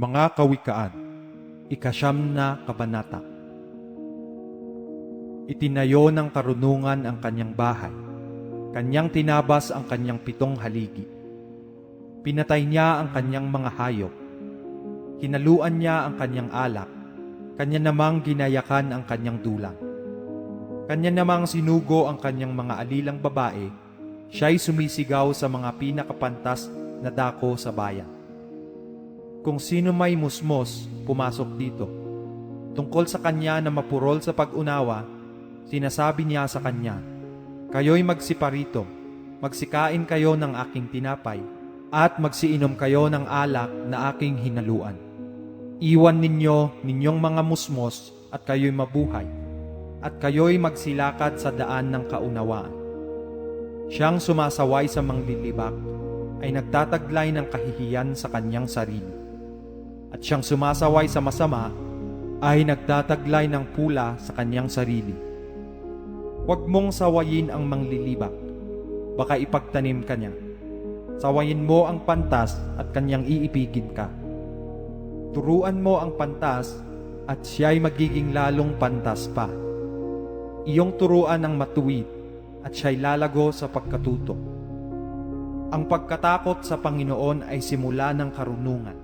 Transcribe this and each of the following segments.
Mga Kawikaan, Ikasyam na Kabanata Itinayo ng karunungan ang kanyang bahay, kanyang tinabas ang kanyang pitong haligi. Pinatay niya ang kanyang mga hayop, hinaluan niya ang kanyang alak, kanya namang ginayakan ang kanyang dulang. Kanya namang sinugo ang kanyang mga alilang babae, siya'y sumisigaw sa mga pinakapantas na dako sa bayan. Kung sino may musmos, pumasok dito. Tungkol sa kanya na mapurol sa pag-unawa, sinasabi niya sa kanya, Kayo'y magsiparito, magsikain kayo ng aking tinapay, at magsiinom kayo ng alak na aking hinaluan. Iwan ninyo ninyong mga musmos at kayo'y mabuhay, at kayo'y magsilakad sa daan ng kaunawaan. Siyang sumasaway sa manglilibak ay nagtataglay ng kahihiyan sa kanyang sarili. At siyang sumasaway sa masama ay nagtataglay ng pula sa kanyang sarili. Huwag mong sawayin ang manglilibak, baka ipagtanim ka niya. Sawayin mo ang pantas at kanyang iipigin ka. Turuan mo ang pantas at siya'y magiging lalong pantas pa. Iyong turuan ang matuwid at siya'y lalago sa pagkatuto. Ang pagkatakot sa Panginoon ay simula ng karunungan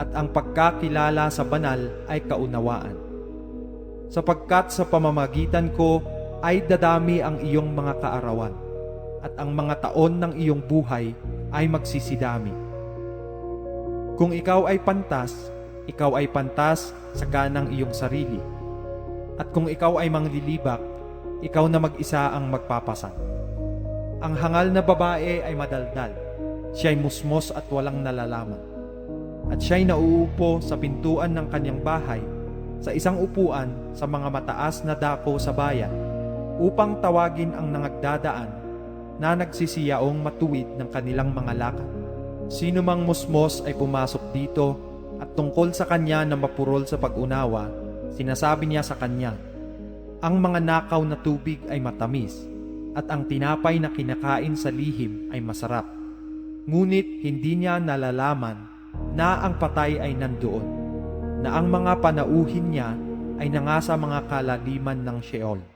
at ang pagkakilala sa banal ay kaunawaan. Sapagkat sa pamamagitan ko ay dadami ang iyong mga kaarawan at ang mga taon ng iyong buhay ay magsisidami. Kung ikaw ay pantas, ikaw ay pantas sa ganang iyong sarili. At kung ikaw ay manglilibak, ikaw na mag-isa ang magpapasan. Ang hangal na babae ay madaldal, siya'y musmos at walang nalalaman. At siya'y nauupo sa pintuan ng kanyang bahay sa isang upuan sa mga mataas na dako sa bayan upang tawagin ang nangagdadaan na nagsisiyaong matuwid ng kanilang mga lakad. Sino mang musmos ay pumasok dito at tungkol sa kanya na mapurol sa pag-unawa, sinasabi niya sa kanya, Ang mga nakaw na tubig ay matamis at ang tinapay na kinakain sa lihim ay masarap. Ngunit hindi niya nalalaman na ang patay ay nandoon, na ang mga panauhin niya ay nangasa mga kalaliman ng Sheol.